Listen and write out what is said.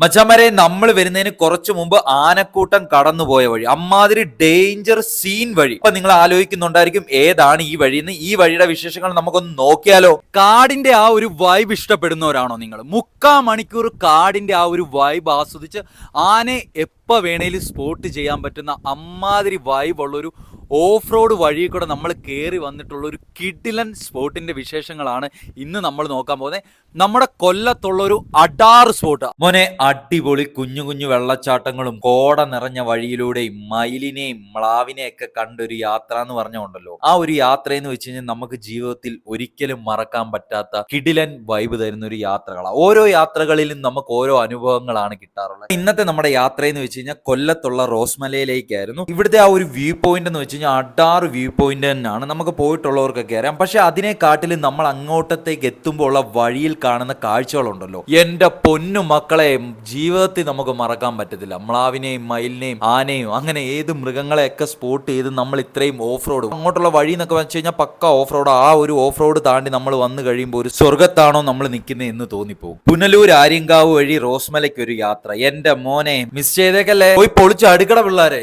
മച്ചാമാരെ നമ്മൾ വരുന്നതിന് കുറച്ചു മുമ്പ് ആനക്കൂട്ടം കടന്നുപോയ വഴി അമ്മാതിരി ഡേഞ്ചർ സീൻ വഴി. അപ്പൊ നിങ്ങൾ ആലോചിക്കുന്നുണ്ടായിരിക്കും ഏതാണ് ഈ വഴി എന്ന്. ഈ വഴിയുടെ വിശേഷങ്ങൾ നമുക്കൊന്ന് നോക്കിയാലോ? കാടിന്റെ ആ ഒരു വൈബ് ഇഷ്ടപ്പെടുന്നവരാണോ നിങ്ങൾ? മുക്കാ മണിക്കൂർ കാടിന്റെ ആ ഒരു വൈബ് ആസ്വദിച്ച് ആനെ എപ്പോൾ വേണേലും സ്പോട്ട് ചെയ്യാൻ പറ്റുന്ന അമ്മാതിരി വൈബ് ഉള്ളൊരു ഓഫ് റോഡ് വഴി കൂടെ നമ്മൾ കയറി വന്നിട്ടുള്ള ഒരു കിഡിലൻ സ്പോട്ടിന്റെ വിശേഷങ്ങളാണ് ഇന്ന് നമ്മൾ നോക്കാൻ പോകുന്നത്. നമ്മുടെ കൊല്ലത്തുള്ള ഒരു അഡാർ സ്പോട്ട്. മോനെ അടിപൊളി കുഞ്ഞു കുഞ്ഞു വെള്ളച്ചാട്ടങ്ങളും കോട നിറഞ്ഞ വഴിയിലൂടെയും മയിലിനെയും മ്ലാവിനെയും ഒക്കെ കണ്ടൊരു യാത്ര എന്ന് പറഞ്ഞുകൊണ്ടല്ലോ. ആ ഒരു യാത്ര എന്ന് വെച്ച് കഴിഞ്ഞാൽ നമുക്ക് ജീവിതത്തിൽ ഒരിക്കലും മറക്കാൻ പറ്റാത്ത കിഡിലൻ വൈബ് തരുന്ന ഒരു യാത്രകളാണ് ഓരോ യാത്രകളിലും നമുക്ക് ഓരോ അനുഭവങ്ങളാണ് കിട്ടാറുള്ളത്. ഇന്നത്തെ നമ്മുടെ യാത്ര എന്ന് വെച്ച് കഴിഞ്ഞാൽ കൊല്ലത്തുള്ള റോസ്മലയിലേക്കായിരുന്നു. ഇവിടുത്തെ ആ ഒരു വ്യൂ പോയിന്റ് എന്ന് വെച്ച് കഴിഞ്ഞാൽ അഡാറ് വ്യൂ പോയിന്റ് തന്നെയാണ് നമുക്ക് പോയിട്ടുള്ളവർക്കൊക്കെ അറിയാം. പക്ഷെ അതിനെക്കാട്ടിലും നമ്മൾ അങ്ങോട്ടത്തേക്ക് എത്തുമ്പോൾ ഉള്ള വഴിയിൽ കാണുന്ന കാഴ്ചകളുണ്ടല്ലോ. എന്റെ പൊന്നു മക്കളെ ജീവിതത്തിൽ നമുക്ക് മറക്കാൻ പറ്റത്തില്ല. മ്ലാവിനെയും മയിലിനെയും ആനയും അങ്ങനെ ഏത് മൃഗങ്ങളെയൊക്കെ സ്പോട്ട് ചെയ്ത് നമ്മൾ ഇത്രയും ഓഫ് റോഡ് അങ്ങോട്ടുള്ള വഴി എന്നൊക്കെ വെച്ച് കഴിഞ്ഞാൽ പക്ക ഓഫ് റോഡ് ആ ഒരു ഓഫ് റോഡ് താണ്ടി നമ്മൾ വന്നു കഴിയുമ്പോൾ ഒരു സ്വർഗത്താണോ നമ്മൾ നിൽക്കുന്നത് എന്ന് തോന്നിപ്പോകും. പുനലൂർ ആര്യങ്കാവ് വഴി റോസ്മലയ്ക്ക് ഒരു യാത്ര. എന്റെ മോനെ മിസ് ചെയ്തേക്കല്ലേ? പോയി പൊളിച്ച് അടുക്കട പിള്ളേരെ.